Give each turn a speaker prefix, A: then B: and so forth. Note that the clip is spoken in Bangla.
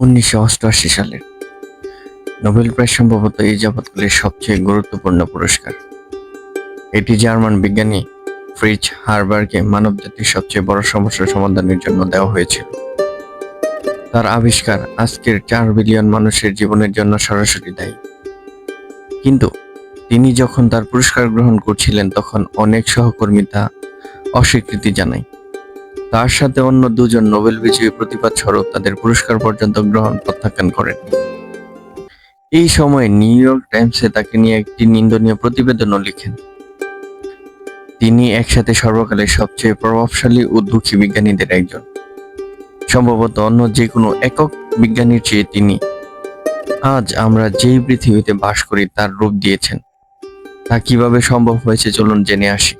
A: উনিশশো অষ্টআশি সালের নোবেল প্রাইজ সম্ভবত এই যাবৎকালের সবচেয়ে গুরুত্বপূর্ণ পুরস্কার। এটি জার্মান বিজ্ঞানী ফ্রিজ হারবারকে মানবজাতির সবচেয়ে বড় সমস্যার সমাধানের জন্য দেওয়া হয়েছিল। তার আবিষ্কার আজকের চার বিলিয়ন মানুষের জীবনের জন্য সরাসরি দায়ী। কিন্তু তিনি যখন তার পুরস্কার গ্রহণ করছিলেন, তখন অনেক সহকর্মী তা অস্বীকৃতি জানায়। তার সাথে অন্য দুজন নোবেল বিজয়ী প্রতিবাদ স্বরূপ তাদের পুরস্কার পর্যন্ত গ্রহণ প্রত্যাখ্যান করেন। এই সময় নিউ ইয়র্ক টাইমসে তাকে নিয়ে একটি নিন্দনীয় প্রতিবেদনও লিখেন। তিনি একসাথে সর্বকালের সবচেয়ে প্রভাবশালী ও দুঃখী বিজ্ঞানীদের একজন। সম্ভবত অন্য যে কোনো একক বিজ্ঞানীর চেয়ে তিনি, আজ আমরা যেই পৃথিবীতে বাস করি তার রূপ দিয়েছেন। তা কীভাবে সম্ভব হয়েছে চলুন জেনে আসি।